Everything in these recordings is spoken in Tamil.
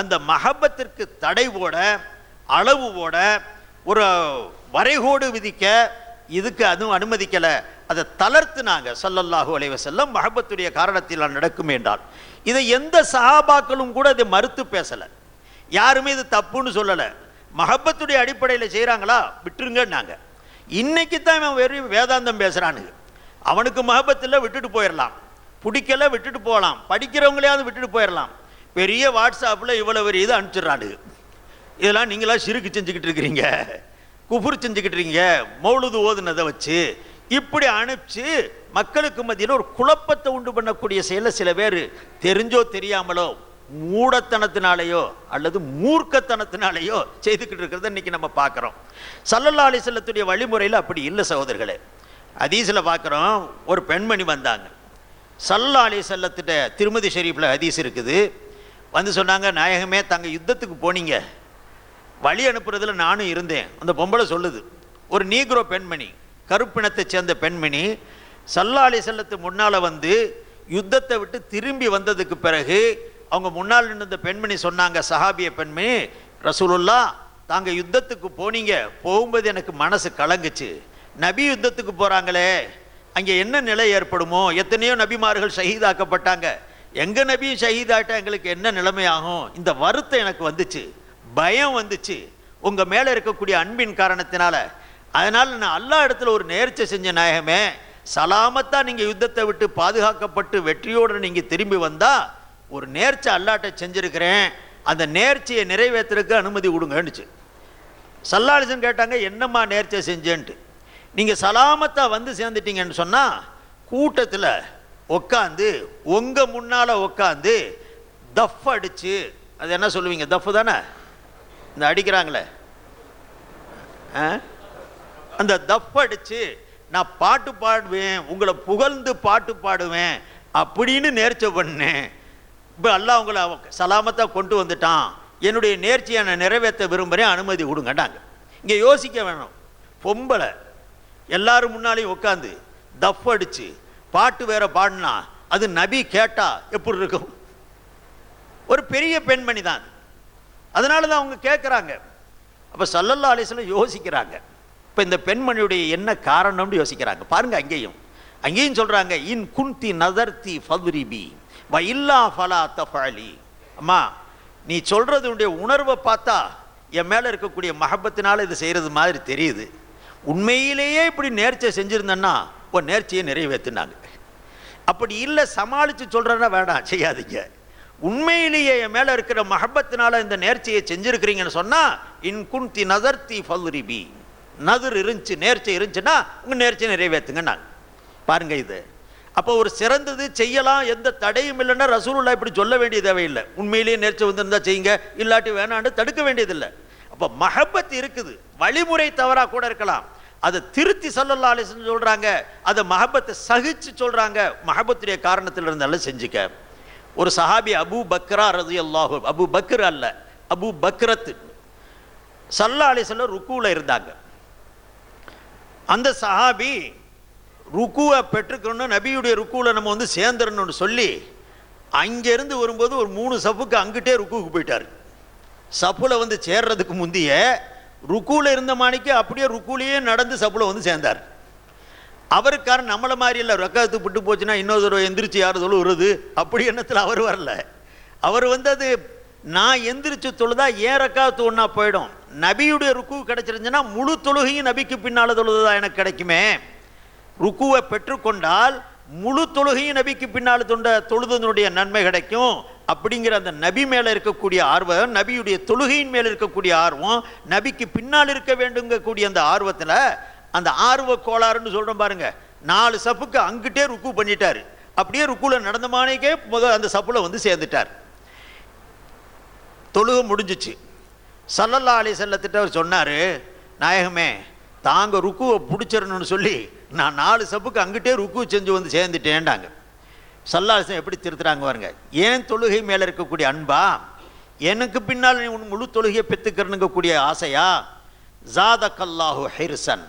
அந்த மஹப்பத்திற்கு தடை போட அளவு போட ஒரு வரைகோடு விதிக்க இதுக்கு அதுவும் அனுமதிக்கலை. அதை தளர்த்துனாங்க. சல்லல்லாஹு அலைவ செல்லம் மஹப்பத்துடைய காரணத்தில் நடக்கும் என்றால் இதை எந்த சஹாபாக்களும் கூட இதை மறுத்து பேசலை. யாருமே இது தப்புன்னு சொல்லலை. மஹப்பத்துடைய அடிப்படையில் செய்கிறாங்களா விட்டுருங்கன்னாங்க. இன்னைக்கு தான் இவன் வெறும் வேதாந்தம் பேசுகிறானுங்க அவனுக்கு மஹப்பத்தில் விட்டுட்டு போயிடலாம் பிடிக்கல விட்டுட்டு போகலாம். படிக்கிறவங்களையாவது விட்டுட்டு போயிடலாம் பெரிய வாட்ஸ்அப்பில் இவ்வளோ பெரிய இது அனுப்பிச்சிடுறானுங்க இதெல்லாம் நீங்களா சிறுக்கு செஞ்சுக்கிட்டு இருக்கிறீங்க. குஃபுர் செஞ்சுக்கிட்டு இருக்கீங்க. மௌலுது ஓதுனதை வச்சு இப்படி அனுப்பிச்சு மக்களுக்கு மத்தியில் ஒரு குழப்பத்தை உண்டு பண்ணக்கூடிய செயலை சில பேர் தெரிஞ்சோ தெரியாமலோ மூடத்தனத்தினாலேயோ அல்லது மூர்க்கத்தனத்தினாலேயோ செய்துக்கிட்டு இருக்கிறத இன்றைக்கி நம்ம பார்க்குறோம். சல்லல்லா அலிசல்லத்துடைய வழிமுறையில் அப்படி இல்லை சகோதரர்களே. ஹதீஸில் பார்க்குறோம் ஒரு பெண்மணி வந்தாங்க. சல்லா அலி செல்லத்திட்ட திருமதி ஷெரீஃபில் ஹதீஸ் இருக்குது. வந்து சொன்னாங்க நாயகமே தங்கள் யுத்தத்துக்கு போனீங்க. வழி அனுப்புறதுல நானும் இருந்தேன். அந்த பொம்பளை சொல்லுது ஒரு நீக்ரோ பெண்மணி கருப்பினத்தை சேர்ந்த பெண்மணி சல்லாலி செல்லத்து முன்னால் வந்து யுத்தத்தை விட்டு திரும்பி வந்ததுக்கு பிறகு அவங்க முன்னால் நின்ற பெண்மணி சொன்னாங்க சஹாபிய பெண்மணி ரசூலுல்லா தாங்க யுத்தத்துக்கு போனீங்க. போகும்போது எனக்கு மனசு கலங்குச்சு. நபி யுத்தத்துக்கு போகிறாங்களே அங்கே என்ன நிலை ஏற்படுமோ எத்தனையோ நபிமார்கள் ஷஹீதாக்கப்பட்டாங்க. எங்கள் நபியும் ஷஹீதாட்ட எங்களுக்கு என்ன நிலைமையாகும்? இந்த வருத்தம் எனக்கு வந்துச்சு. பயம் வந்துச்சு. உங்கள் மேலே இருக்கக்கூடிய அன்பின் காரணத்தினால. அதனால் நான் எல்லா இடத்துல ஒரு நேர்ச்சி செஞ்ச நாயகமே சலாமத்தாக நீங்கள் யுத்தத்தை விட்டு பாதுகாக்கப்பட்டு வெற்றியோடு நீங்கள் திரும்பி வந்தால் ஒரு நேர்ச்சி அல்லாட்ட செஞ்சிருக்கிறேன். அந்த நேர்ச்சியை நிறைவேற்றுறதுக்கு அனுமதி கொடுங்கன்னுச்சு. சல்லாலிசன் கேட்டாங்க என்னம்மா நேர்ச்சியை செஞ்சேன்ட்டு? நீங்கள் சலாமத்தாக வந்து சேர்ந்துட்டீங்கன்னு சொன்னால் கூட்டத்தில் உட்காந்து உங்கள் முன்னால் உட்காந்து தஃப் அடிச்சு அது என்ன சொல்லுவீங்க? தஃப் தானே? இந்த அடிக்கிறாங்களே. ஆ? அந்த தஃப் அடிச்சு நான் பாட்டு பாடுவேன் உங்களை புகழ்ந்து பாட்டு பாடுவேன் அப்படின்னு நேர்ச்சை பண்ணேன் இப்போ எல்லாம் உங்களை சலாமத்தாக கொண்டு வந்துட்டான். என்னுடைய நேர்ச்சியை நான் நிறைவேற்ற விரும்புகிறேன் அனுமதி கொடுங்கட்டாங்க. இங்கே யோசிக்க வேணும். பொம்பளை எல்லாரும் முன்னாலையும் உட்காந்து தஃப் அடிச்சு பாட்டு வேற பாடினா அது நபி கேட்டா எப்படி இருக்கும்? ஒரு பெரிய பெண்மணி தான். அதனால தான் அவங்க கேட்குறாங்க அப்போ சல்லல்லா அலிஸ்லாம் யோசிக்கிறாங்க. இப்போ இந்த பெண்மணியுடைய என்ன காரணம்னு யோசிக்கிறாங்க. பாருங்க அங்கேயும். அங்கேயும் சொல்கிறாங்க இன் குந்தி நதர்த்தி ஃபதுரிபி வ இல்லா ஃபலா தஃபாலி அம்மா நீ சொல்கிறதுடைய உணர்வை பார்த்தா என் மேலே இருக்கக்கூடிய மஹப்பத்தினால இது செய்கிறது மாதிரி தெரியுது. உண்மையிலேயே இப்படி நேர்ச்சை செஞ்சுருந்தேன்னா உன் நேர்ச்சியை நிறைவேற்றினாங்க அப்படி இல்லை சமாளித்து சொல்கிறேன்னா வேண்டாம் செய்யாதீங்க. உண்மையிலேயே என் மேலே இருக்கிற மஹப்பத்தினால இந்த நேர்ச்சியை செஞ்சுருக்கிறீங்கன்னு சொன்னால் இன் நதர்த்தி ஃபல்ரிபி நதிர் இருந்துச்சு நேர்ச்சி இருந்துச்சுன்னா உங்கள் நேர்ச்சியை நிறைவேற்றுங்க நாங்கள் பாருங்க இது. அப்போ ஒரு சிறந்தது செய்யலாம் எந்த தடையும் இல்லைன்னா ரசூலுல்லா இப்படி சொல்ல வேண்டிய தேவையில்லை. உண்மையிலேயே நேர்ச்சி வந்திருந்தா செய்யுங்க இல்லாட்டி வேணான்னு தடுக்க வேண்டியதில்லை. அப்போ மஹப்பத் இருக்குது. வழிமுறை தவறாக கூட இருக்கலாம். அதை திருத்தி சல்லல்லா அலிஸ்ன்னு சொல்கிறாங்க அதை மஹபத்தை சகிச்சு சொல்கிறாங்க மஹபத்துடைய காரணத்தில் இருந்தாலும் செஞ்சுக்க. ஒரு சஹாபி அபு பக்ரா ரதி அல்லாஹு அபு பக்ர் அல்ல அபு பக்ரத்து. சல்லா அலிஸ்ல ருக்குவில் இருந்தாங்க. அந்த சஹாபி ருக்குவை பெற்றுக்கணும் நபியுடைய ருக்குவில் நம்ம வந்து சேர்ந்துடணும்னு சொல்லி அங்கேருந்து வரும்போது ஒரு மூணு சப்புக்கு அங்கிட்டே ருக்குவுக்கு போயிட்டார். சப்புல வந்து சேர்றதுக்கு முந்தைய ருக்குவில் இருந்த மாணிக்கு அப்படியே ருக்குலேயே நடந்து சப்புல வந்து சேர்ந்தார். அவருக்கார நம்மளை மாதிரி இல்லை ரக்கத்து புட்டு போச்சுன்னா இன்னொரு தடவை எந்திரிச்சு யார் வருது அப்படி எண்ணத்தில் அவர் வரல. அவர் வந்து அது நான் எந்திரிச்சு தொழுதா ஏன் ரக்காத்து ஒன்றா போயிடும்? நபியுடைய ருக்கு கிடைச்சிருந்துச்சுன்னா முழு தொழுகையும் நபிக்கு பின்னால் தொழுதா எனக்கு கிடைக்குமே. ருக்குவை பெற்றுக்கொண்டால் முழு தொழுகையும் நபிக்கு பின்னால் தொண்ட தொழுதனுடைய நன்மை கிடைக்கும். அப்படிங்கிற அந்த நபி மேலே இருக்கக்கூடிய ஆர்வம் நபியுடைய தொழுகையின் மேலே இருக்கக்கூடிய ஆர்வம் நபிக்கு பின்னால் இருக்க வேண்டுங்கக்கூடிய அந்த ஆர்வத்தில் அந்த ஆர்வ கோளாறுன்னு சொல்கிறோம் பாருங்க நாலு சப்புக்கு அங்கிட்டே ருக்கு பண்ணிட்டார். அப்படியே ருக்குல நடந்த மாணிக்கே முதல் அந்த சப்புல வந்து சேர்ந்துட்டார். தொழுக முடிஞ்சிச்சு. சல்லல்லா அலி செல்லத்திட்ட அவர் சொன்னார் நாயகமே தாங்க ருக்குவை பிடிச்சிடணும்னு சொல்லி நான் நாலு சப்புக்கு அங்கிட்டே ருக்கு செஞ்சு வந்து சேர்ந்துட்டேன்டாங்க. சல்லாசம் எப்படி திருத்துறாங்க பாருங்க. ஏன் தொழுகை மேலே இருக்கக்கூடிய அன்பா? எனக்கு பின்னால் நீ உன் முழு தொழுகையை பெற்றுக்கிறனுங்கக்கூடிய ஆசையா? ஜாதக்கல்லாஹு ஹெர்சன்.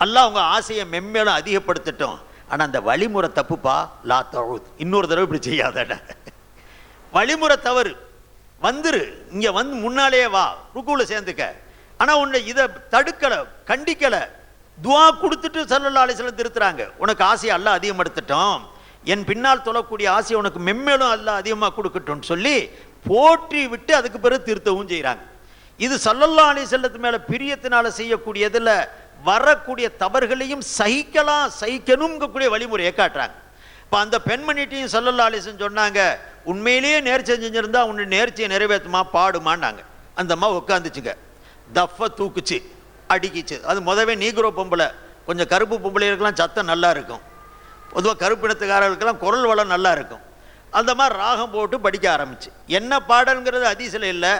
அல்லாஹ் உங்கள் ஆசையை மென்மேலும் அதிகப்படுத்தட்டும். ஆனால் அந்த வழிமுறை தப்புப்பா? லா தழுத் இன்னொரு தடவை இப்படி செய்யாதடா. வழிமுறை தவறு. வந்துரு. இங்க வந்து முன்னாலேயே வா. ருக்குவில் சேர்ந்துக்க. ஆனால் உன்னை இதை தடுக்கலை கண்டிக்கலை. துவா கொடுத்துட்டு சல்லல்லா அலிஸ்லாம் திருத்துறாங்க. உனக்கு ஆசையை அல்ல அதிகப்படுத்தட்டும். என் பின்னால் தொழக்கூடிய ஆசையை உனக்கு மென்மேலும் அல்ல அதிகமாக கொடுக்கட்டும்னு சொல்லி போற்றி விட்டு அதுக்கு பிறகு திருத்தவும் செய்கிறாங்க இது சல்லல்லா அலி செல்லத்து மேலே பிரியத்தினால செய்யக்கூடியதில் வரக்கூடிய தவறுகளையும் சகிக்கலாம் சகிக்கணுங்கக்கூடிய வழிமுறையை காட்டுறாங்க. இப்போ அந்த பெண்மணிட்டையும் சல்லல்லா அலிசன் சொன்னாங்க உண்மையிலேயே நேர்ச்சி செஞ்சிருந்தா உன்னை நேர்ச்சியை நிறைவேற்றுமா பாடுமான்னாங்க. அந்த அம்மா உட்காந்துச்சுங்க தஃப தூக்குச்சு அடிக்கிச்சு. அது முதவே நீக்ரோ பொம்பளை. கொஞ்சம் கருப்பு பொம்பளை இருக்கலாம் சத்தம் நல்லா இருக்கும். பொதுவாக கருப்பினத்துக்காரர்களுக்கெல்லாம் குரல் வளம் நல்லா இருக்கும். அந்த மாதிரி ராகம் போட்டு படிக்க ஆரம்பிச்சு. என்ன பாடல்ங்கிறது அதிசயம் இல்லை.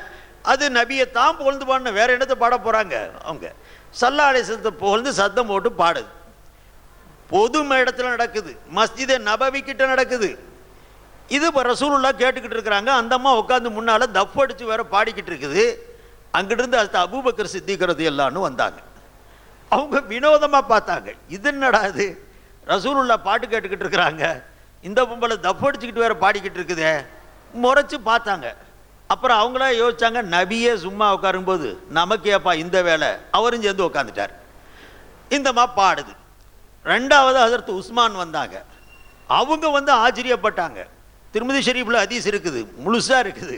அது நபியை தான் புகழ்ந்து பாடின வேறு இடத்த பாட போகிறாங்க அவங்க? சல்லா அலிசத்தை புகழ்ந்து சத்தம் போட்டு பாடுது. பொது இடத்துல நடக்குது. மஸ்ஜிதை நபவி நடக்குது. இது இப்போ ரசூலுல்லா கேட்டுக்கிட்டு இருக்கிறாங்க. அந்த அம்மா உட்காந்து முன்னால் தப்பு அடித்து வேற பாடிக்கிட்டு இருக்குது. அங்கிட்டிருந்து அடுத்த அபூபக்கர் சித்திக்கிறது எல்லான்னு வந்தாங்க. அவங்க வினோதமாக பார்த்தாங்க. இது என்னடா இது? ரசூலுல்லா பாட்டு கேட்டுக்கிட்டு இருக்கிறாங்க. இந்த பொம்பளை தப்பு அடிச்சுக்கிட்டு வேற பாடிக்கிட்டு இருக்குதே. முறைச்சு பார்த்தாங்க. அப்புறம் அவங்களா யோசிச்சாங்க நபியே சும்மா உட்காரும்போது நமக்கு ஏப்பா இந்த வேலை. அவரும் சேர்ந்து உட்காந்துட்டார் இந்தம்மா பாடுது. ரெண்டாவது அதற்கு உஸ்மான் வந்தாங்க. அவங்க வந்து ஆச்சரியப்பட்டாங்க. திருமதி ஷெரீஃபில் அதீஸ் இருக்குது முழுசாக இருக்குது.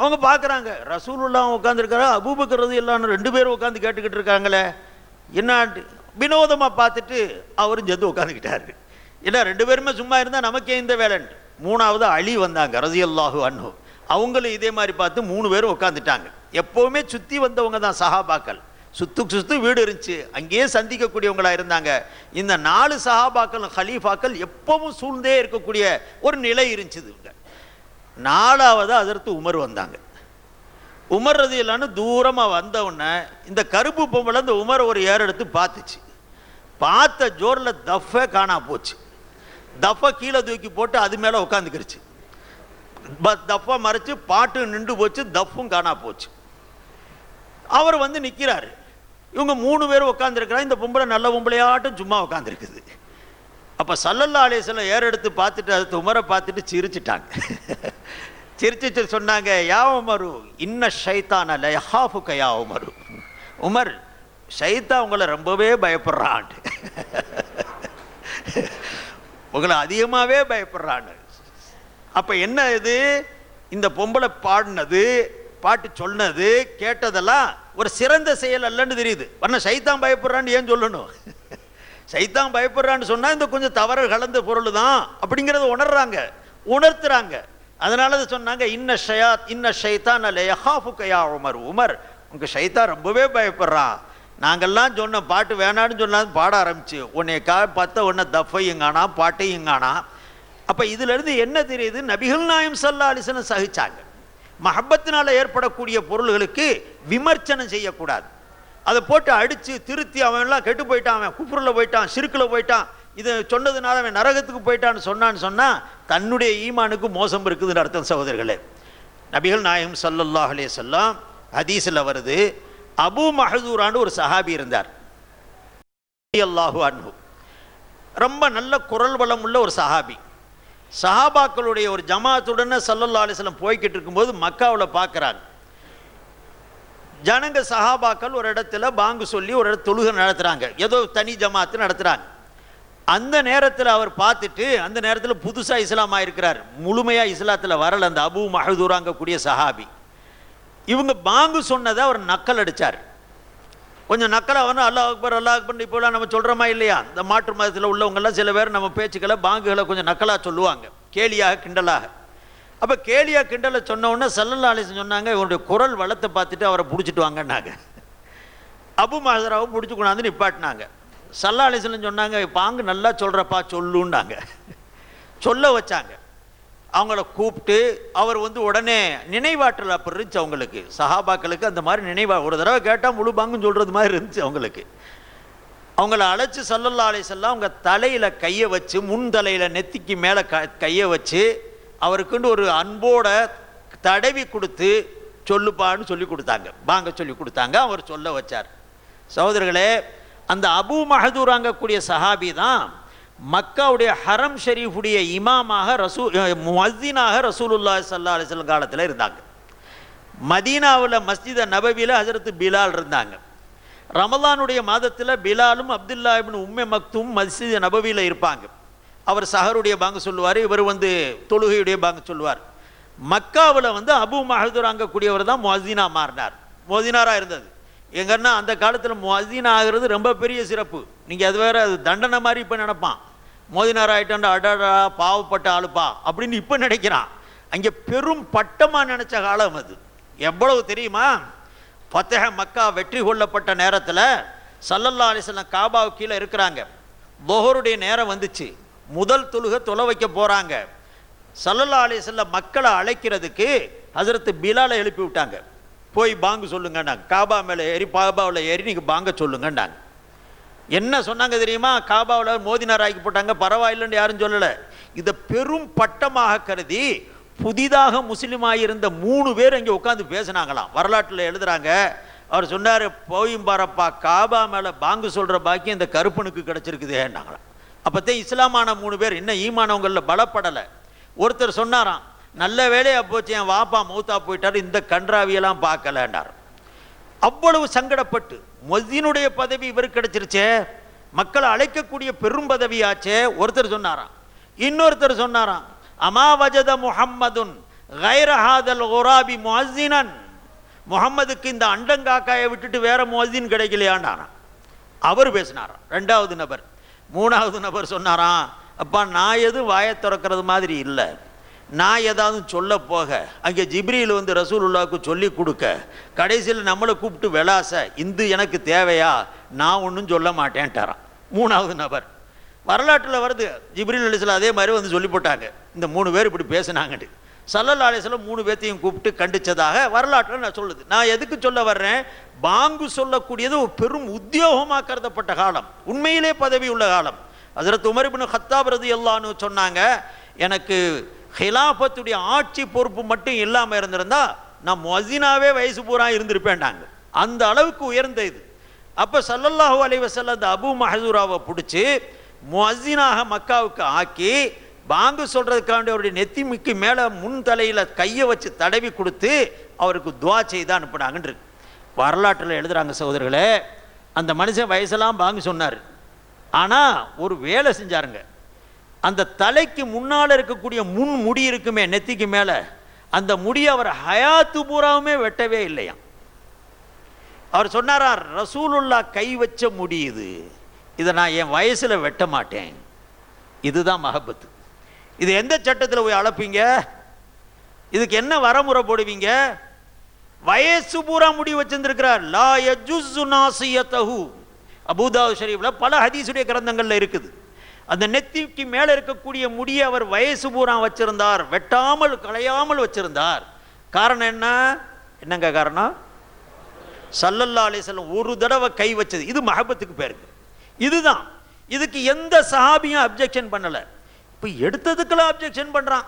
அவங்க பார்க்குறாங்க ரசூலுல்லா உட்காந்துருக்காரா அபூபக்கிறது எல்லாம் ரெண்டு பேரும் உட்காந்து கேட்டுக்கிட்டு இருக்காங்களே. என்ன வினோதமாக பார்த்துட்டு அவரும் சேர்ந்து உட்காந்துக்கிட்டாரு ஏன்னா ரெண்டு பேருமே சும்மா இருந்தால் நமக்கே இந்த வேலைன்ட்டு. மூணாவது அழி வந்தாங்க ரசியல்லாஹு அன்ஹு. அவங்களும் இதே மாதிரி பார்த்து மூணு பேரும் உட்காந்துட்டாங்க எப்போவுமே சுற்றி வந்தவங்க தான் சஹாபாக்கள். சுத்து சுத்து வீடு இருந்துச்சு. அங்கேயே சந்திக்கக்கூடியவங்களாக இருந்தாங்க. இந்த நாலு சஹாபாக்கள் ஹலீஃபாக்கள் எப்பவும் சூழ்ந்தே இருக்கக்கூடிய ஒரு நிலை இருந்துச்சு இவங்க நாலாவது அதற்கு உமர் வந்தாங்க. உமர் ரதி இல்லான்னு தூரமாக வந்தவுடனே இந்த கருப்பு பொம்பளை இந்த உமர் ஒரு ஏர் எடுத்து பார்த்துச்சு. பார்த்த ஜோரில் தஃபே காணா போச்சு. தஃபை கீழே தூக்கி போட்டு அது மேலே உட்காந்துக்கிருச்சு தஃபை மறைச்சு பாட்டு நின்று போச்சு தஃப்பும் காணா போச்சு. அவர் வந்து நிற்கிறாரு இவங்க மூணு பேரும் உட்காந்துருக்கிறாங்க இந்த பொம்பளை நல்ல பொம்பளையாட்டும் சும்மா உட்காந்துருக்குது அப்போ சல்லல்லா அலேசல்ல ஏர் எடுத்து பார்த்துட்டு அது உமரை பார்த்துட்டு சிரிச்சிட்டாங்க. சிரிச்சிட்டு சொன்னாங்க யா உமரு இன்ன ஷைத்தான லஹாஃபுக்க யா உமரு. உமர் ஷைத்தா உங்களை ரொம்பவே பயப்படுறான் உங்களை அதிகமாகவே பயப்படுறான்னு. அப்போ என்ன இது? இந்த பொம்பளை பாடினது பாட்டு சொன்னது கேட்டதெல்லாம் ஒரு சிறந்த செயல் அல்லன்னு தெரியுது. பண்ண சைத்தான் பயப்படுறான்னு ஏன் சொல்லணும்? சைத்தான் பயப்படுறான்னு சொன்னால் இந்த கொஞ்சம் தவறு கலந்த பொருள் தான். அப்படிங்கிறத உணர்றாங்க உணர்த்துறாங்க. அதனால அது சொன்னாங்க இன்ன ஷயா இன்ன ஷைத்தான் லேஹாஃபுக்கையா உமர். உமர் உங்கள் ஷைத்தா ரொம்பவே பயப்படுறான் நாங்கள்லாம் சொன்ன பாட்டு வேணான்னு சொன்னாலும் பாட ஆரம்பிச்சு. உன்னை கா பார்த்த உன்னை தஃபையும் காணா பாட்டையும் காணா அப்போ இதிலிருந்து என்ன தெரியுது? நபிகள் நாயம் சல்லா அலிசனம் சகிச்சாங்க. மஹப்பத்தினால் ஏற்படக்கூடிய பொருள்களுக்கு விமர்சனம் செய்யக்கூடாது. அதை போட்டு அடித்து திருத்தி அவன்லாம் கெட்டு போயிட்டான் அவன் குப்புரில் போயிட்டான் சிறுக்கில் போயிட்டான். இதை சொன்னதுனால அவன் நரகத்துக்கு போயிட்டான்னு சொன்னான்னு சொன்னால் தன்னுடைய ஈமானுக்கு மோசம் இருக்குதுன்னு அர்த்தம் சகோதரர்களே. நபிகள் நாயகம் சல்லல்லாஹ் அலே சொல்லாம் ஹதீஸில் வருது அபு மஹதூரான்னு ஒரு சஹாபி இருந்தார். அல்லாஹு ரொம்ப நல்ல குரல் வளம் உள்ள ஒரு சஹாபி. சஹாபாக்களுடைய ஒரு ஜமாத்துடனே சல்லல்லா அலிஸ்லம் போய்கிட்டு இருக்கும்போது மக்காவில் பார்க்குறாங்க ஜனங்க சஹாபாக்கள் ஒரு இடத்துல பாங்கு சொல்லி ஒரு இடத்துல தொழுகை நடத்துகிறாங்க ஏதோ தனி ஜமாத்து நடத்துகிறாங்க அந்த நேரத்தில் அவர் பார்த்துட்டு அந்த நேரத்தில் புதுசாக இஸ்லாம் ஆயிருக்கிறார் முழுமையாக இஸ்லாத்தில் வரல அந்த அபு மஹதூராங்கக்கூடிய சஹாபி. இவங்க பாங்கு சொன்னதை அவர் நக்கல் அடித்தார் கொஞ்சம் நக்கலாக வந்து அல்லாஹ் அக்பர் அல்லாஹ் அக்பர் இப்போலாம் நம்ம சொல்கிறோமா இல்லையா? இந்த மாற்று மதத்தில் உள்ளவங்கெல்லாம் சில பேர் நம்ம பேச்சுக்களை பாங்குகளை கொஞ்சம் நக்கலாக சொல்லுவாங்க. கேலியாக கிண்டலாக. அப்போ கேலியாக கிண்டலை சொன்னோன்னே சல்லல்லா அலிசன் சொன்னாங்க இவருடைய குரல் வளத்தை பார்த்துட்டு அவரை பிடிச்சிட்டு வாங்கன்னாங்க. அபு மஹதராவை பிடிச்சி கொண்டாந்து நிப்பாட்டினாங்க. சல்லா சொன்னாங்க பாங்கு நல்லா சொல்கிறப்பா சொல்லுன்னாங்க. சொல்ல வச்சாங்க. அவங்கள கூப்பிட்டு அவர் வந்து உடனே நினைவாற்றல் அப்படி இருந்துச்சு அவங்களுக்கு. சஹாபாக்களுக்கு அந்த மாதிரி நினைவா ஒரு தடவை கேட்டால் முழு பாங்குன்னு சொல்கிறது மாதிரி இருந்துச்சு அவங்களுக்கு. அவங்கள அழைச்சி சல்லல்லா அலிசல்லாம் அவங்க தலையில் கையை வச்சு முன் தலையில் நெத்திக்கு மேலே க கையை வச்சு அவருக்குன்னு ஒரு அன்போட தடவி கொடுத்து சொல்லுப்பான்னு சொல்லி கொடுத்தாங்க. பாங்க சொல்லி கொடுத்தாங்க. அவர் சொல்ல வச்சார். சகோதரர்களே அந்த அபு மஹதூராங்கக்கூடிய சஹாபி தான் மக்காவுடைய ஹரம் ஷெரீஃபுடைய இமாமாக ரசூ மஸ்தீனாக ரசூலுல்லா சல்லா அலிஸ்லம் காலத்தில் இருந்தாங்க. மதீனாவில் மஸ்ஜித நபவியில் ஹசரத்து பிலால் இருந்தாங்க. ரமலானுடைய மாதத்தில் பிலாலும் அப்துல்லா இப்னு உம்மே மக்தும் மஸ்ஜித நபவியில் இருப்பாங்க. அவர் சஹருடைய பாங்க சொல்லுவார் இவர் வந்து தொழுகையுடைய பாங்க சொல்லுவார். மக்காவில் வந்து அபு மஹதூர் அங்கக்கூடியவர் தான் மொஹினா மாறினார். மொஹினாராக இருந்தது. எங்கன்னா அந்த காலத்தில் மதினா ஆகிறது ரொம்ப பெரிய சிறப்பு. நீங்கள் அது வேற அது தண்டனை மாதிரி இப்போ நினப்பான். மோதினார் ஆயிட்டாண்டா அடடா பாவப்பட்ட ஆளுப்பா அப்படின்னு இப்போ நினைக்கிறான். அங்கே பெரும் பட்டமாக நினச்ச காலம் அது. எவ்வளவு தெரியுமா? பத்தக மக்கா வெற்றி கொள்ளப்பட்ட நேரத்தில் சல்லல்லா அலிஸ்லாம் காபாவு கீழே இருக்கிறாங்க. பொஹருடைய நேரம் வந்துச்சு. முதல் தொழுகை தொலை வைக்க போகிறாங்க சல்லல்லா அலிஸ்லாம் மக்களை அழைக்கிறதுக்கு ஹசரத்து பிலாலை எழுப்பி விட்டாங்க. போய் பாங்கு சொல்லுங்கண்டாங்க காபா மேலே ஏறி பாபாவில் ஏறி நீங்கள் பாங்க சொல்லுங்கண்டாங்க என்ன சொன்னாங்க தெரியுமா? காபாவில் மோதினார் ஆக்கி போட்டாங்க பரவாயில்லைன்னு யாரும் சொல்லலை. இதை பெரும் பட்டமாக கருதி புதிதாக முஸ்லீமாக இருந்த மூணு பேர் இங்கே உட்காந்து பேசினாங்களாம். வரலாற்றில் எழுதுறாங்க. அவர் சொன்னார் போயும் பாரப்பா காபா மேலே பாங்கு சொல்கிற பாக்கியம் இந்த கருப்பனுக்கு கிடச்சிருக்குதேன்னாங்களாம். அப்போத்தே இஸ்லாமான மூணு பேர் இன்னும் ஈமானவங்களில் பலப்படலை. ஒருத்தர் சொன்னாராம் நல்ல வேலையாக போச்சு என் வாப்பா மூத்தா போயிட்டார் இந்த கன்றாவியெல்லாம் பார்க்கலன்னார். அவ்வளவு சங்கடப்பட்டு மொதினுடைய பதவி இவர் கிடைச்சிருச்சே மக்களை அழைக்கக்கூடிய பெரும் பதவியாச்சே ஒருத்தர் சொன்னாராம். இன்னொருத்தர் சொன்னாராம் அமா வஜத முஹம்மதுன் கைரஹாதல் ஒராபி முஹினன் முகம்மதுக்கு இந்த அண்டங்காக்காயை விட்டுட்டு வேற முஹின் கிடைக்கலையாண்டாராம் அவர் பேசினாராம். ரெண்டாவது நபர் மூணாவது நபர் சொன்னாராம் அப்பா நான் எதுவும் வாயை திறக்கிறது மாதிரி இல்லை. நான் ஏதாவது சொல்ல போக அங்கே ஜிப்ரியில் வந்து ரசூலுல்லாவுக்கு சொல்லி கொடுக்க கடைசியில் நம்மளை கூப்பிட்டு விளாச இந்து எனக்கு தேவையா? நான் ஒன்றும் சொல்ல மாட்டேன்ட்டாரான் மூணாவது நபர். வரலாற்றில் வருது ஜிப்ரில் அலிஸ்லாம் அதே மாதிரி வந்து சொல்லி போட்டாங்க. இந்த மூணு பேர் இப்படி பேசினாங்கட்டு சல்லல்லா அலிஸ்லாம் மூணு பேர்த்தையும் கூப்பிட்டு கண்டிச்சதாக வரலாற்றில் நான் சொல்லுது. நான் எதுக்கு சொல்ல வர்றேன்? பாங்கு சொல்லக்கூடியது ஒரு பெரும் உத்தியோகமாக கருதப்பட்ட காலம். உண்மையிலே பதவி உள்ள காலம். ஹசரத் உமர் இப்னு ஹத்தாப் ரதியல்லான்னு சொன்னாங்க எனக்கு ஹிலாஃபத்துடைய ஆட்சி பொறுப்பு மட்டும் இல்லாமல் இருந்திருந்தா நான் மொசினாவே வயசு பூரா இருந்திருப்பேன்டாங்க. அந்த அளவுக்கு உயர்ந்த இது. அப்போ சல்லல்லாஹு அலைவசல்ல அந்த அபு மஹசூராவை பிடிச்சி மொசினாக மக்காவுக்கு ஆக்கி பாங்கு சொல்கிறதுக்காண்டி அவருடைய நெத்திமிக்கு மேலே முன் தலையில் கையை வச்சு தடவி கொடுத்து அவருக்கு துவா செய்து அனுப்புனாங்கன்னு இருக்கு. வரலாற்றில் எழுதுகிறாங்க சகோதரர்களே அந்த மனுஷன் வயசெல்லாம் பாங்கு சொன்னார். ஆனால் ஒரு வேலை செஞ்சாருங்க. அந்த தலைக்கு முன்னால் இருக்கக்கூடிய முன் முடி இருக்குமே நெத்திக்கு மேலே அந்த முடியை அவர் ஹயாத்து பூராவுமே வெட்டவே இல்லையாம் அவர் சொன்னாரா ரசூலுல்லா கை வச்ச முடி இது. இதை நான் என் வயசில் வெட்ட மாட்டேன். இதுதான் மஹபத்து இது எந்த சட்டத்தில் போய் அளப்பீங்க இதுக்கு என்ன வரமுறை போடுவீங்க? வயசு பூரா முடி வச்சிருந்திருக்கிறார். லா யஜுஸ்ஸு நாசியத்தஹு. அபூதாவு ஷரீஃபில் பல ஹதீசுடைய கிரந்தங்களில் இருக்குது. அந்த நெத்திக்கு மேலே இருக்கக்கூடிய முடியை அவர் வயசு பூரா வச்சிருந்தார். வெட்டாமல் களையாமல் வச்சிருந்தார். காரணம் என்ன? என்னங்க காரணம்? சல்லல்லா அலிசல்லம் ஒரு தடவை கை வச்சது. இது மஹபத்துக்கு பேருக்கு இதுதான். இதுக்கு எந்த சஹாபியும் அப்ஜெக்ஷன் பண்ணலை. இப்போ எடுத்ததுக்கெல்லாம் அப்ஜெக்ஷன் பண்ணுறான்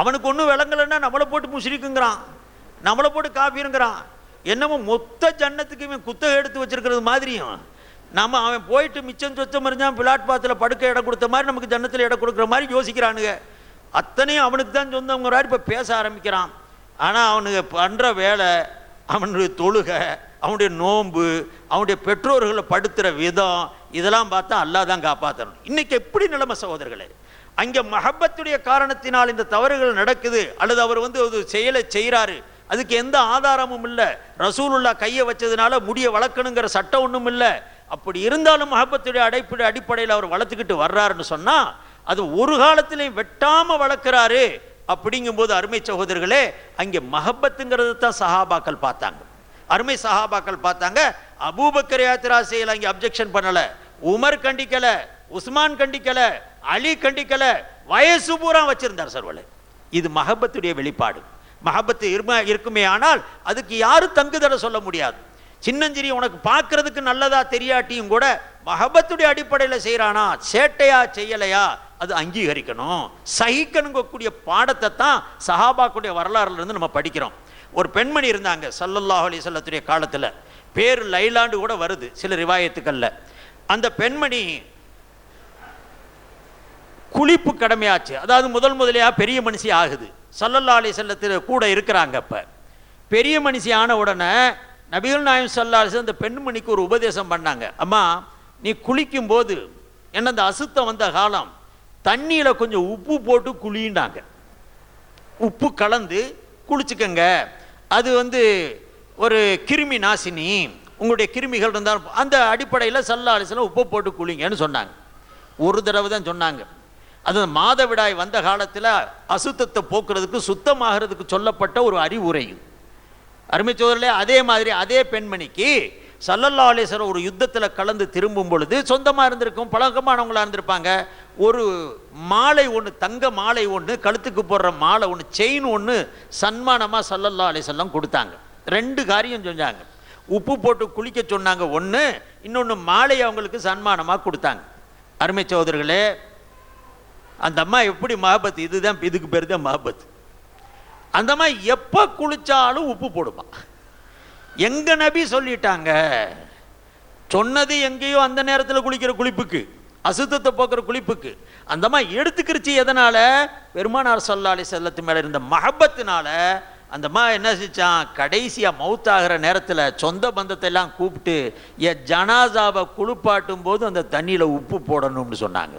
அவனுக்கு ஒன்றும் விளங்கலைன்னா நம்மளை போட்டு முஷ்ரிக்குங்கிறான். நம்மளை போட்டு காப்பிருங்கிறான் என்னமோ மொத்த ஜன்னத்துக்கு இவன் குத்தகை எடுத்து வச்சிருக்கிறது மாதிரியும். நம்ம அவன் போயிட்டு மிச்சம் சொச்சம் மறிஞ்சான் பிளாட்பாத்தில் படுக்க இடம் கொடுத்த மாதிரி நமக்கு ஜன்னத்தில் இடம் கொடுக்குற மாதிரி யோசிக்கிறானுங்க. அத்தனையும் அவனுக்கு தான் சொந்தங்கிறாரு இப்போ பேச ஆரம்பிக்கிறான். ஆனால் அவனுக்கு பண்ணுற வேலை அவனுடைய தொழுகை அவனுடைய நோன்பு அவனுடைய பெற்றோர்களை படுத்துகிற விதம் இதெல்லாம் பார்த்தா அல்லாஹ் தான் காப்பாற்றணும் இன்றைக்கி எப்படி நிலைமை சகோதரர்களே? அங்கே மஹப்பத்துடைய காரணத்தினால் இந்த தவறுகள் நடக்குது அல்லது அவர் வந்து ஒரு செயலை செய்கிறாரு அதுக்கு எந்த ஆதாரமும் இல்லை. ரசூலுல்லா கையை வச்சதுனால முடிய வளர்க்கணுங்கிற சட்டம் ஒன்றும் இல்லை. அப்படி இருந்தாலும் மஹப்பத்துடைய அடைப்படை அடிப்படையில் அவர் வளர்த்துக்கிட்டு வர்றாருன்னு சொன்னால் அது ஒரு காலத்திலையும் வெட்டாமல் வளர்க்குறாரு அப்படிங்கும்போது அருமை சகோதரர்களே அங்கே மஹப்பத்துங்கிறது தான் சஹாபாக்கள் பார்த்தாங்க. அருமை சஹாபாக்கள் பார்த்தாங்க அபூபக்கர் யாத்திரா செய்யல அங்கே அப்ஜெக்ஷன் பண்ணலை உமர் கண்டிக்கல உஸ்மான் கண்டிக்கல அலி கண்டிக்கல வயசு பூரா வச்சுருந்தார் சர்வலை. இது மஹப்பத்துடைய வெளிப்பாடு. மஹபத்து இரும இருக்குமே ஆனால் அதுக்கு யாரும் தங்குதர சொல்ல முடியாது. சின்னஞ்சிரி உனக்கு பார்க்கறதுக்கு நல்லதா தெரியாட்டியும் கூட மஹபத்துடைய அடிப்படையில் செய்கிறானா சேட்டையா செய்யலையா? அது அங்கீகரிக்கணும். சகிக்கணுங்கக்கூடிய பாடத்தை தான் சஹாபாக்குடைய வரலாறுலேருந்து நம்ம படிக்கிறோம். ஒரு பெண்மணி இருந்தாங்க சல்லல்லாஹ் அலி சொல்லத்துடைய காலத்தில். பேர் லைலாண்டு கூட வருது சில ரிவாயத்துக்கள்ல. அந்த பெண்மணி குளிப்பு கடமையாச்சு. அதாவது முதல் முதலியாக பெரிய மனுஷி ஆகுது. சல்லல்லா அலி செல்லத்தில் கூட இருக்கிறாங்க இப்போ பெரிய மனுஷி ஆன உடனே நபிகள் நாயம் சல்லாஸ் அந்த பெண்மணிக்கு ஒரு உபதேசம் பண்ணாங்க. அம்மா நீ குளிக்கும் போது என்ன அந்த அசுத்தம் வந்த காலம் தண்ணியில் கொஞ்சம் உப்பு போட்டு குளிண்டாங்க உப்பு கலந்து குளிச்சுக்கங்க. அது வந்து ஒரு கிருமி நாசினி உங்களுடைய கிருமிகள் இருந்தால் அந்த அடிப்படையில் சல்லா உப்பு போட்டு குளிங்கன்னு சொன்னாங்க. ஒரு தடவை தான் சொன்னாங்க. அது மாதவிடாய் வந்த காலத்தில் அசுத்தத்தை போக்குறதுக்கு சுத்தமாகிறதுக்கு சொல்லப்பட்ட ஒரு அறிவுரையும் அருமை சோதரிலே அதே மாதிரி அதே பெண்மணிக்கு சல்லல்லா அலிஸ்வரம் ஒரு யுத்தத்தில் கலந்து திரும்பும் பொழுது சொந்தமாக இருந்திருக்கும் பழக்கமானவங்களாக இருந்திருப்பாங்க. ஒரு மாலை ஒன்று தங்க மாலை ஒன்று கழுத்துக்கு போடுற மாலை ஒன்று செயின் ஒன்று சன்மானமாக சல்லல்லா அலிசல்லாம் கொடுத்தாங்க. ரெண்டு காரியம் செஞ்சாங்க. உப்பு போட்டு குளிக்க சொன்னாங்க ஒன்று இன்னொன்று மாலை அவங்களுக்கு சன்மானமாக கொடுத்தாங்க. அருமை சோதர்களே அந்த அம்மா எப்படி மாபத்து இதுதான் இதுக்கு பேர் தான் மாபத்து அந்த மாதிரி எப்போ குளித்தாலும் உப்பு போடுமா? எங்கே நபி சொல்லிட்டாங்க சொன்னது எங்கேயோ அந்த நேரத்தில் குளிக்கிற குளிப்புக்கு அசுத்தத்தை போக்குற குளிப்புக்கு. அந்த மாதிரி எடுத்துக்கிருச்சு எதனால்? பெருமானார் சொல்லாலி செல்லத்து மேலே இருந்த மஹபத்தினால அந்த அம்மா என்ன செஞ்சான்? கடைசியாக மவுத்தாகிற நேரத்தில் சொந்த பந்தத்தை எல்லாம் கூப்பிட்டு என் ஜனாசாவை குளிப்பாட்டும் போது அந்த தண்ணியில் உப்பு போடணும்னு சொன்னாங்க.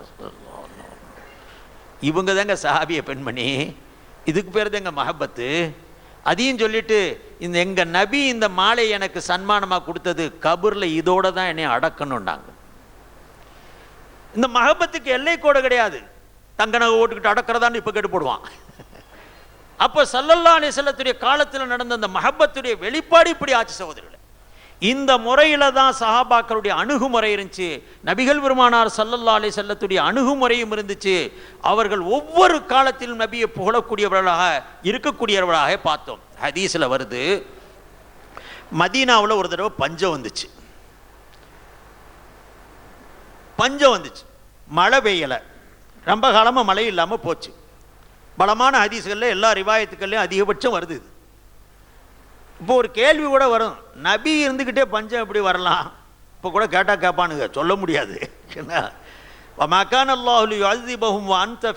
இவங்க தாங்க சஹாபிய பெண்மணி. இதுக்கு பேர் தாங்க மஹபத்து அதையும் சொல்லிட்டு இந்த எங்க நபி இந்த மாலை எனக்கு சன்மானமா கொடுத்தது கபூர்ல இதோடு தான் என்னை அடக்கணும்னாங்க. இந்த மகபத்துக்கு எல்லை கோடு கிடையாது. தங்க நகை ஓட்டுக்கிட்டு அடக்கிறதான்னு இப்போ கேட்டு போடுவான் அப்போ சல்லல்லா அலிசல்லத்துடைய காலத்தில் நடந்த அந்த மஹபத்துடைய வெளிப்பாடு இப்படி ஆச்சு சகோதரர்களே. இந்த முறையில் தான் சஹாபாக்களுடைய அணுகுமுறை இருந்துச்சு. நபிகள் பெருமானார் சல்லல்லா அலி செல்லத்துடைய அணுகுமுறையும் இருந்துச்சு. அவர்கள் ஒவ்வொரு காலத்திலும் நபியை புகழக்கூடியவர்களாக இருக்கக்கூடியவர்களாக பார்த்தோம். ஹதீஸில் வருது மதீனாவில் ஒரு தடவை பஞ்சம் வந்துச்சு. பஞ்சம் வந்துச்சு. மழை பெய்யலை. ரொம்ப காலமாக மழை இல்லாமல் போச்சு. பலமான ஹதீஸ்களில் எல்லா ரிவாயத்துக்கள்லையும் அதிகபட்சம் வருது இப்போ ஒரு கேள்வி கூட வரும். நபி இருந்துக்கிட்டே பஞ்சம் எப்படி வரலாம்? இப்போ கூட கேட்டால் கேட்பானுங்க. சொல்ல முடியாது. வமாக்கான் அல்லாஹுலி அல்திபஹும் அன்த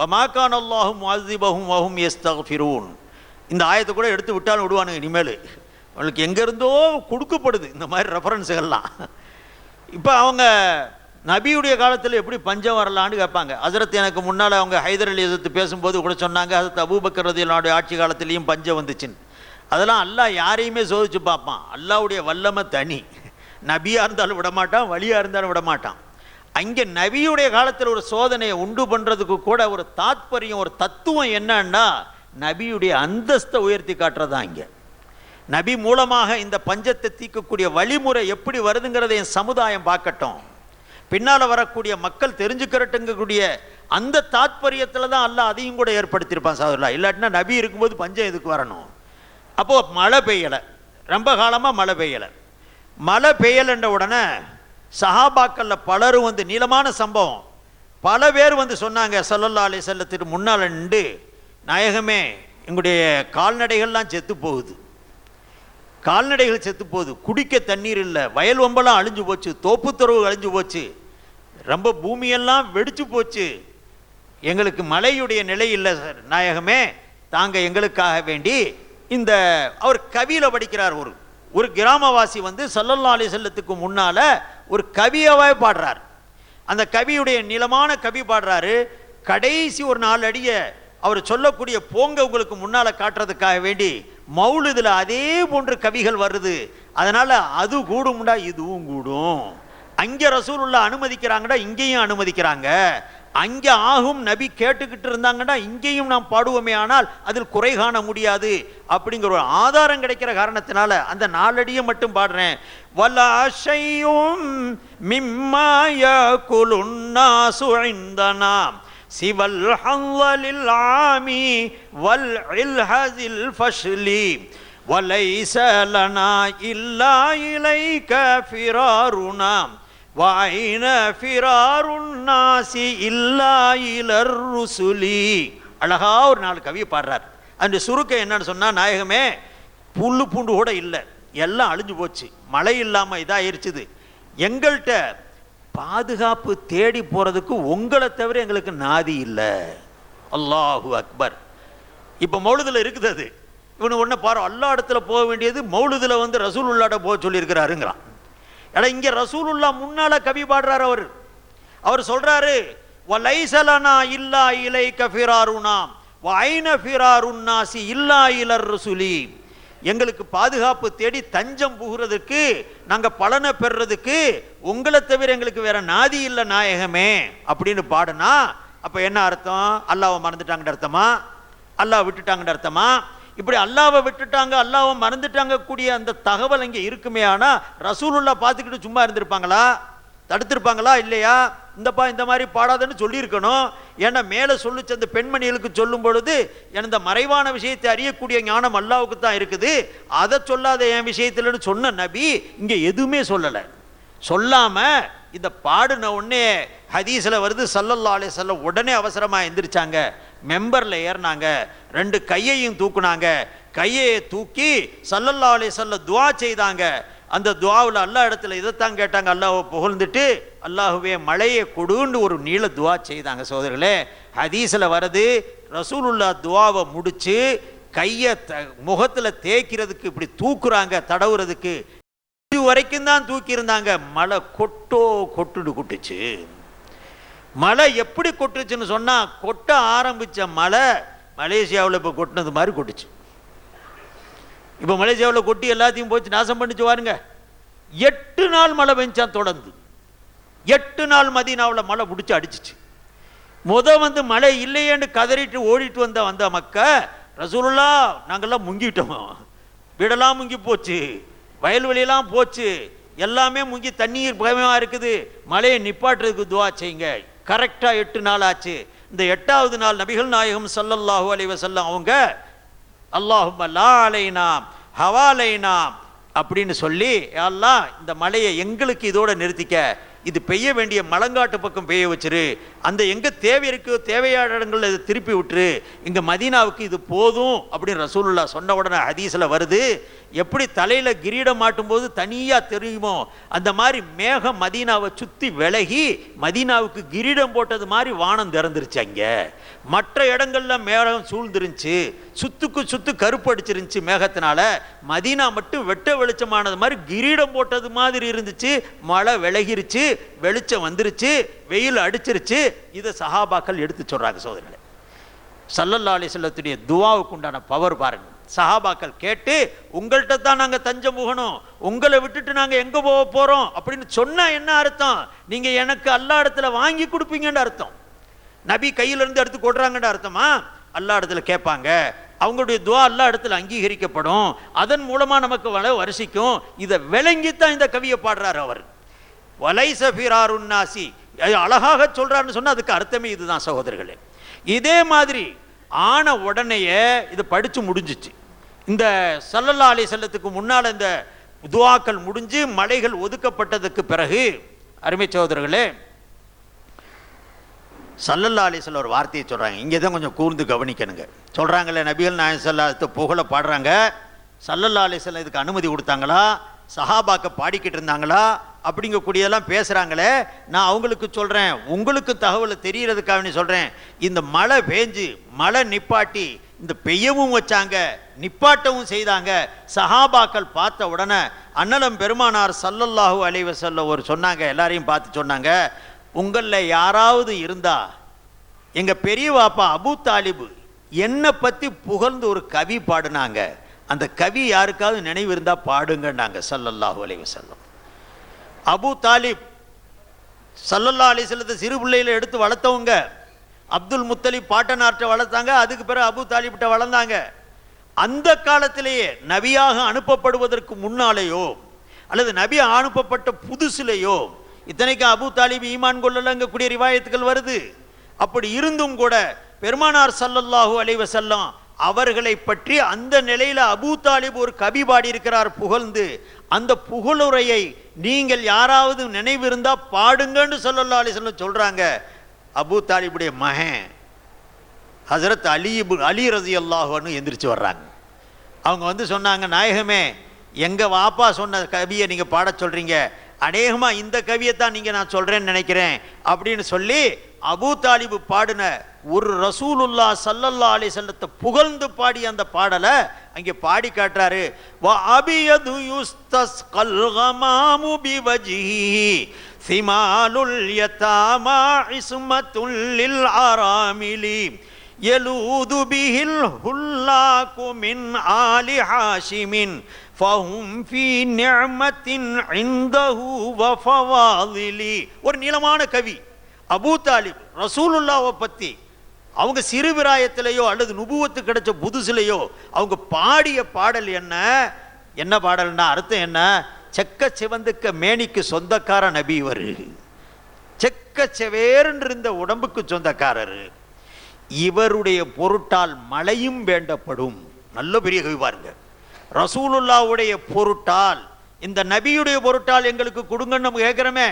வமாக்கான் அல்லாஹும் அல்திபஹும் வஹும் எஸ்தஃபிரூன் இந்த ஆயத்தை கூட எடுத்து விட்டாலும் விடுவானுங்க இனிமேல். அவங்களுக்கு எங்கேருந்தோ கொடுக்கப்படுது. இந்த மாதிரி ரெஃபரன்ஸுகள்லாம் இப்போ அவங்க நபியுடைய காலத்தில் எப்படி பஞ்சம் வரலான்னு கேட்பாங்க. ஹசரத் எனக்கு முன்னால் அவங்க ஹைதர் அலி எதிர்த்து பேசும்போது கூட சொன்னாங்க. ஹசரத் அபூபக்கர் ரதியல்லாவுடைய ஆட்சி காலத்திலையும் பஞ்சம் வந்துச்சுன்னு. அதெல்லாம் அல்லாஹ் யாரையுமே சோதிச்சு பார்ப்பான். அல்லாவுடைய வல்லமை தனி. நபியாக இருந்தாலும் விட மாட்டான் வழியாக இருந்தாலும் விடமாட்டான். அங்கே நபியுடைய காலத்தில் ஒரு சோதனையை உண்டு பண்ணுறதுக்கு கூட ஒரு தாத்பரியம் ஒரு தத்துவம் என்னன்னா நபியுடைய அந்தஸ்தை உயர்த்தி காட்டுறதா இங்கே. நபி மூலமாக இந்த பஞ்சத்தை தீர்க்கக்கூடிய வழிமுறை எப்படி வருதுங்கிறத என் சமுதாயம் பார்க்கட்டும். பின்னால் வரக்கூடிய மக்கள் தெரிஞ்சுக்கிறட்டுங்கக்கூடிய அந்த தாத்பரியத்தில் தான் அல்லாஹ் அதையும் கூட ஏற்படுத்தியிருப்பான் சாதுல்லா இல்லாட்டினா நபி இருக்கும்போது பஞ்சம் எதுக்கு வரணும்? அப்போது மழை பெய்யலை. ரொம்ப காலமாக மழை பெய்யலை. மழை பெய்யலைன்ற உடனே சஹாபாக்களில் பலரும் வந்து நீளமான சம்பவம். பல பேர் வந்து சொன்னாங்க சல்லல்லா அலி செல்லத்துக்கு முன்னால் நின்று நாயகமே எங்களுடைய கால்நடைகள்லாம் செத்து போகுது. கால்நடைகள் செத்து போகுது. குடிக்க தண்ணீர் இல்லை. வயல் வம்பெல்லாம் அழிஞ்சு போச்சு. தோப்புத்துறவு அழிஞ்சு போச்சு. ரொம்ப பூமியெல்லாம் வெடிச்சு போச்சு. எங்களுக்கு மழையுடைய நிலை இல்லை சார். நாயகமே தாங்க எங்களுக்காக வேண்டி இந்த அவர் கவியில் படிக்கிறார் ஒரு ஒரு கிராமவாசி வந்து சல்லல்லா அலி செல்லத்துக்கு முன்னால் ஒரு கவியாவே பாடுறார். அந்த கவியுடைய நீளமான கவி பாடுறாரு. கடைசி ஒரு நாலு அடிய அவர் சொல்லக்கூடிய போங்க உங்களுக்கு முன்னால் காட்டுறதுக்காக வேண்டி மௌலுதுல அதே போன்று கவிகள் வருது. அதனால் அது கூடும்டா இதுவும் கூடும். அங்க ரசூலுல்லா அனுமதிக்கிறாங்கடா இங்கேயும் அனுமதிக்கிறாங்க. அங்கே ஆகும் நபி கேட்டுக்கிட்டு இருந்தாங்கன்னா இங்கேயும் நாம் பாடுவோமே ஆனால் அதில் குறை காண முடியாது. அப்படிங்கிற ஒரு ஆதாரம் கிடைக்கிற காரணத்தினால அந்த நாலடியை மட்டும் பாடுறேன். வலாசையும் மிம்மாய குலுன்னா சுழிந்தனாம் சிவல் ஹல்லலில் ஆமி வல் இல்ஹதில் ஃபஷ்லி. வலைசலனா இல்லா இலைக்க ஃபிராருனாம் வாயின ஃபிராருன்னாசி இல்லா இலர் ருசுலி. அழகாக ஒரு நாலு கவியை பாடுறார். அந்த சுருக்கம் என்னன்னு சொன்னால் நாயகமே புல் பூண்டு கூட இல்லை. எல்லாம் அழிஞ்சு போச்சு. மழை இல்லாமல் இதாகிருச்சுது எங்கள்கிட்ட பாதுகாப்பு தேடி போகிறதுக்கு உங்களை தவிர எங்களுக்கு நாதி இல்லை. அல்லாஹு அக்பர். இப்போ மௌலுதில் இருக்குது அது. இவனு ஒன்று பாரு. எல்லா இடத்துல போக வேண்டியது மௌலுதில் வந்து ரசூல் உள்ளாட்ட போக சொல்லியிருக்கிறாருங்கிறான். ஏடா இங்கே ரசூலுல்லா முன்னால கவி பாடுறாரு அவர். அவர் சொல்றாரு வலைசலனா இல்லா இலை கஃபிராருனாம் ஐன ஃபிராருன்னாசி இல்லா இலர் ரசுலி. எங்களுக்கு பாதுகாப்பு தேடி தஞ்சம் புகுறதுக்கு நாங்கள் பலனை பெறுறதுக்கு உங்களை தவிர எங்களுக்கு வேற நாதி இல்லை நாயகமே அப்படின்னு பாடுனா அப்போ என்ன அர்த்தம்? அல்லாவை மறந்துட்டாங்கன்னு அர்த்தமா? அல்லாஹ் விட்டுட்டாங்கன்னு அர்த்தமா? இப்படி அல்லாவை விட்டுட்டாங்க அல்லாவை மறந்துட்டாங்க கூடிய அந்த தகவல் இங்கே இருக்குமே ஆனால் ரசூலுல்லா பார்த்துக்கிட்டு சும்மா இருந்திருப்பாங்களா? தடுத்திருப்பாங்களா? இல்லையா? இந்தப்பா இந்த மாதிரி பாடாதன்னு சொல்லியிருக்கணும். ஏன்னா மேலே சொல்லிச்சு அந்த பெண்மணிகளுக்கு சொல்லும் பொழுது இந்த மறைவான விஷயத்தை அறியக்கூடிய ஞானம் அல்லாவுக்கு தான் இருக்குது. அதை சொல்லாத என் விஷயத்துலன்னு சொன்ன நபி இங்கே எதுவுமே சொல்லலை. சொல்லாமல் இந்த பாடின உடனே ஹதீஸில் வருது சல்லல்லா அலே வஸல்லம் உடனே அவசரமாக எந்திரிச்சாங்க. மெம்பரில் ஏறினாங்க ரெண்டு கையையும் தூக்குனாங்க. கையை தூக்கி சல்லல்லா அலைஹி துவா செய்தாங்க. அந்த துவாவில் அல்லா இடத்துல இதைத்தான் கேட்டாங்க. அல்லாஹ்வை புகழ்ந்துட்டு அல்லாஹுவே மழையை கொடுன்னு ஒரு நீள துவா செய்தாங்க சோதரர்களே ஹதீஸில் வருது ரசூலுல்லா துவாவை முடித்து கையை த முகத்தில் தேய்க்கிறதுக்கு இப்படி தூக்குறாங்க தடவுறதுக்கு. இது வரைக்கும் தான் தூக்கியிருந்தாங்க. மழை கொட்டோ கொட்டுடு கொட்டுச்சு. மழை எப்படி கொட்டுச்சுன்னு சொன்னால் கொட்ட ஆரம்பித்த மழை மலேசியாவில் இப்போ கொட்டினது மாதிரி கொட்டுச்சு. இப்போ மலேசியாவில் கொட்டி எல்லாத்தையும் போச்சு நாசம் பண்ணிச்சு பாருங்க. எட்டு நாள் மழை பெஞ்சான் தொடர்ந்து. எட்டு நாள் மதீனாவில் மழை பிடிச்சி அடிச்சிச்சு. முத வந்து மழை இல்லையேன்னு கதறிட்டு ஓடிட்டு வந்த வந்த மக்க ரசூலுல்லா நாங்கள்லாம் முங்கிட்டோம். வீடெல்லாம் முங்கி போச்சு வயல்வெளியெல்லாம் போச்சு. எல்லாமே முங்கி தண்ணீர் பயமாக இருக்குது. மழையை நிப்பாட்டுறதுக்கு துவா செய்யுங்க. கரெக்டாக எட்டு நாள் ஆச்சு. இந்த எட்டாவது நாள் நபிகள் நாயகம் ஸல்லல்லாஹு அலைஹி வஸல்லம் அவங்க அல்லாஹும் லா அலைனாம் ஹவாலைனாம் அப்படின்னு சொல்லி எல்லாம் இந்த மலையை எங்களுக்கு இதோட நிறுத்திக்க. இது பெய்ய வேண்டிய மலங்காட்டு பக்கம் பெய்ய வச்சிரு. அந்த எங்கே தேவை இருக்கோ தேவையான இடங்களில் இதை திருப்பி விட்டுரு. இங்கே மதீனாவுக்கு இது போதும் அப்படின்னு ரசூலுல்லா சொன்ன உடனே ஹதீஸில் வருது. எப்படி தலையில் கிரீடம் மாட்டும்போது தனியாக தெரியுமோ அந்த மாதிரி மேகம் மதீனாவை சுற்றி விலகி மதீனாவுக்கு கிரீடம் போட்டது மாதிரி வானம் திறந்துருச்சு அங்கே. மற்ற இடங்கள்ல மேகம் சூழ்ந்துருந்துச்சு. சுத்துக்கு சுத்து கருப்பு அடிச்சிருந்துச்சு மேகத்தினால. மதீனா மட்டும் வெட்ட வெளிச்சமானது மாதிரி கிரீடம் போட்டது மாதிரி இருந்துச்சு. மழை விலகிருச்சு வெளிச்சம் வந்துருச்சு வெயில் அடிச்சிருச்சு. இதை சஹாபாக்கள் எடுத்து சொல்றாங்க சோதனை சல்லல்லா அலிசல்லத்துடைய துவாவுக்கு உண்டான பவர் பாருங்க. சஹாபாக்கள் கேட்டு உங்கள்கிட்ட தான் நாங்கள் தஞ்சம் புகணும். உங்களை விட்டுட்டு நாங்கள் எங்கே போக போகிறோம் அப்படின்னு சொன்னால் என்ன அர்த்தம்? நீங்கள் எனக்கு அல்லா இடத்துல வாங்கி கொடுப்பீங்கன்னு அர்த்தம். நபி கையிலேருந்து எடுத்து கொடுறாங்கன்னு அர்த்தமா? அல்லா இடத்துல கேட்பாங்க. அவங்களுடைய துவா அல்லா இடத்துல அங்கீகரிக்கப்படும். அதன் மூலமா நமக்கு வள வரிசைக்கும். இதை விளங்கித்தான் இந்த கவியை பாடுறாரு அவர். வலை ஃபிராருன்னாசி அழகாக சொல்றாருன்னு சொன்னா அதுக்கு அர்த்தமே இதுதான் சகோதரர்களே. இதே மாதிரி ஆன உடனேயே இது படிச்சு முடிஞ்சிச்சு. இந்த சல்லல்லா அலி செல்லத்துக்கு முன்னால் இந்த துவாக்கள் முடிஞ்சு மலைகள் ஒதுக்கப்பட்டதுக்கு பிறகு அருமை சகோதரர்களே சல்லல்லா அலிஸ்ல ஒரு வார்த்தையை சொல்கிறாங்க இங்கே தான் கொஞ்சம் கூர்ந்து கவனிக்கணுங்க. சொல்கிறாங்களே நபிகள் நாயன் சல்லாத்து புகழை பாடுறாங்க. சல்லல்லா அலிஸ்ல இதுக்கு அனுமதி கொடுத்தாங்களா? சஹாபாக்க பாடிக்கிட்டு இருந்தாங்களா? அப்படிங்கக்கூடியதெல்லாம் பேசுகிறாங்களே நான் அவங்களுக்கு சொல்கிறேன் உங்களுக்கு தகவலை தெரியறதுக்காக சொல்கிறேன் இந்த மழை பேஞ்சு மழை நிப்பாட்டி இந்த பெய்யவும் வச்சாங்க நிப்பாட்டவும் செய்தாங்க. சஹாபாக்கள் பார்த்த உடனே அன்னலம் பெருமானார் சல்லல்லாஹூ அலைவசல்ல ஒரு சொன்னாங்க. எல்லாரையும் பார்த்து சொன்னாங்க. உங்களில் யாராவது இருந்தா எங்கள் பெரிய பாப்பா அபு தாலிபு என்னை பற்றி புகழ்ந்து ஒரு கவி பாடினாங்க. அந்த கவி யாருக்காவது நினைவு இருந்தால் பாடுங்கன்னாங்க சல்லல்லாஹு அலைஹி வஸல்லம். அபு தாலிப் சல்லல்லா அலிசல்லத்தை சிறு பிள்ளையில் எடுத்து வளர்த்தவங்க அப்துல் முத்தலிப் பாட்டனார்ட்ட வளர்த்தாங்க அதுக்கு பிறகு அபு தாலிப்ட்ட வளர்ந்தாங்க. அந்த காலத்திலேயே நபியாக அனுப்பப்படுவதற்கு முன்னாலேயோ அல்லது நபி அனுப்பப்பட்ட புதுசுலேயோ இத்தனைக்கும் அபு தாலிப் ஈமான் கொள்ளலங்கக்கூடிய ரிவாயத்துகள் வருது. அப்படி இருந்தும் கூட பெருமானார் சல்லல்லாஹூ அலைவ செல்லம் அவர்களை பற்றி அந்த நிலையில் அபூ தாலிப் ஒரு கவி பாடியிருக்கிறார் புகழ்ந்து. அந்த புகழுரையை நீங்கள் யாராவது நினைவு இருந்தால் பாடுங்கன்னு அலி அலிஸ்லம் சொல்கிறாங்க அபூ தாலிபுடைய மகன் ஹசரத் அலி அலி ரசி அல்லாஹுன்னு எந்திரிச்சு வர்றாங்க. அவங்க வந்து சொன்னாங்க நாயகமே எங்கள் வாப்பா சொன்ன கவியை நீங்கள் பாட சொல்றீங்க. அநேகமா இந்த கவியை தான் நீங்க நான் சொல்றேன்னு நினைக்கிறேன் அப்படின்னு சொல்லி அபூ தாலிபு பாடின ஒரு ரசூலுல்லா சல்லல்லா அலி செல்லத்தை புகழ்ந்து பாடி அந்த பாடலை அங்கே பாடி காட்டுறாரு வ அபியது யுஸ்தஸ் கல்கமாமு பிவஜிஹி சிமாலுல் யதாமா இஸ்மத்துல் லில் ஆராமிலி يلوذ به الهلاك من آل هاشم ஒரு நீளமான கவி அபூ தாலிப் ரசூலுல்லாவை பற்றி அவங்க சிறுபிராயத்திலேயோ அல்லது நுபுவத்து கிடைச்ச புதுசுலையோ அவங்க பாடிய பாடல் என்ன? என்ன பாடல்னா அர்த்தம் என்ன? செக்க சிவந்துக்க மேனிக்கு சொந்தக்கார நபி இவர். செக்க செவேர்ன்னு இருந்த உடம்புக்கு சொந்தக்காரர். இவருடைய பொருட்டால் மழையும் வேண்டப்படும். நல்ல பெரிய கவி பாருங்கள் ரசூலுல்லாவுடைய பொருட்டால் இந்த நபியுடைய பொருட்டால் எங்களுக்கு கொடுங்கன்னு நம்ம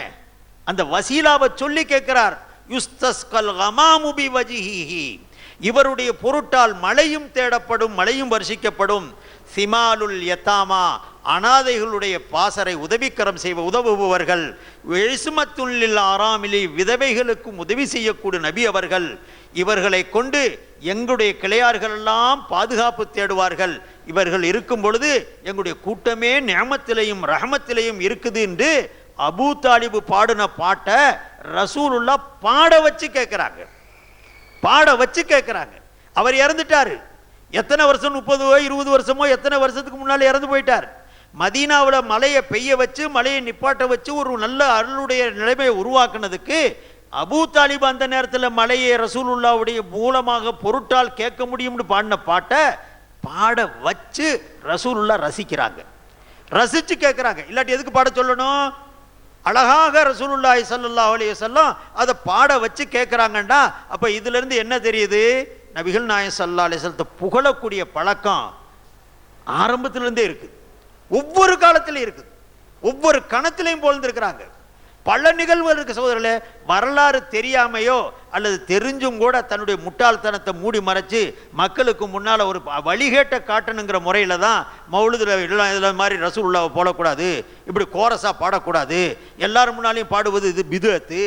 அந்த வசீலாவை சொல்லி கேட்கிறார். யுஸ்தஸ்கல் கல் ஹமாமுபி வஜிஹிஹி இவருடைய பொருட்டால் மழையும் தேடப்படும் மழையும் வர்ஷிக்கப்படும். சிமாலுல் யத்தாமா அனாதைகளுடைய பாசரை உதவிக்கரம் செய்வ உதவுபவர்கள். இசுமத்துள்ளில் ஆறாமிலி விதவைகளுக்கும் உதவி செய்யக்கூடிய நபி அவர்கள். இவர்களை கொண்டு எங்களுடைய கிளையார்கள் எல்லாம் பாதுகாப்பு தேடுவார்கள். இவர்கள் இருக்கும் பொழுது எங்களுடைய கூட்டமே நியமத்திலையும் ரஹமத்திலையும் இருக்குது என்று அபூ தாலிபு பாடின பாட்டை ரசூலுல்லா பாட வச்சு கேட்குறாங்க. பாட வச்சு கேட்குறாங்க. அவர் இறந்துட்டாரு. எத்தனை வருஷம்? முப்பதோ இருபது வருஷமோ எத்தனை வருஷத்துக்கு முன்னால் இறந்து போயிட்டார். மதீனாவில் மலையை பெய்ய வச்சு மலையை நிப்பாட்ட வச்சு ஒரு நல்ல அருளுடைய நிலைமையை உருவாக்குனதுக்கு அபூ தாலிப் அந்த நேரத்தில் மலையை ரசூலுல்லாவுடைய மூலமாக பொருட்டால் கேட்க முடியும்னு பாடின பாட்டை பாட வச்சு ரசூலுல்லா ரசிக்கிறாங்க. ரசித்து கேட்குறாங்க. இல்லாட்டி எதுக்கு பாட சொல்லணும்? அழகாக ரசூலுல்லா ஸல்லல்லாஹு அலைய வஸல்லம் அதை பாட வச்சு கேட்குறாங்கண்டா. அப்போ இதுலேருந்து என்ன தெரியுது? நபிகள் நாயகம் சல்லா அலைஹி புகழக்கூடிய பழக்கம் ஆரம்பத்திலிருந்தே இருக்குது ஒவ்வொரு காலத்திலையும் இருக்குது ஒவ்வொரு கணத்திலையும் போழ்ந்திருக்கிறாங்க பல நிகழ்வுகள் இருக்கு சகோதரர்களே. வரலாறு தெரியாமையோ அல்லது தெரிஞ்சும் கூட தன்னுடைய முட்டாள்தனத்தை மூடி மறைச்சு மக்களுக்கு முன்னால் ஒரு வழிகேட்ட காட்டணுங்கிற முறையில் தான் மௌலுதுல எல்லாம் இதில் மாதிரி ரசூல்லாவை போடக்கூடாது. இப்படி கோரஸாக பாடக்கூடாது. எல்லாரும் முன்னாலையும் பாடுவது இது பிதுவத்து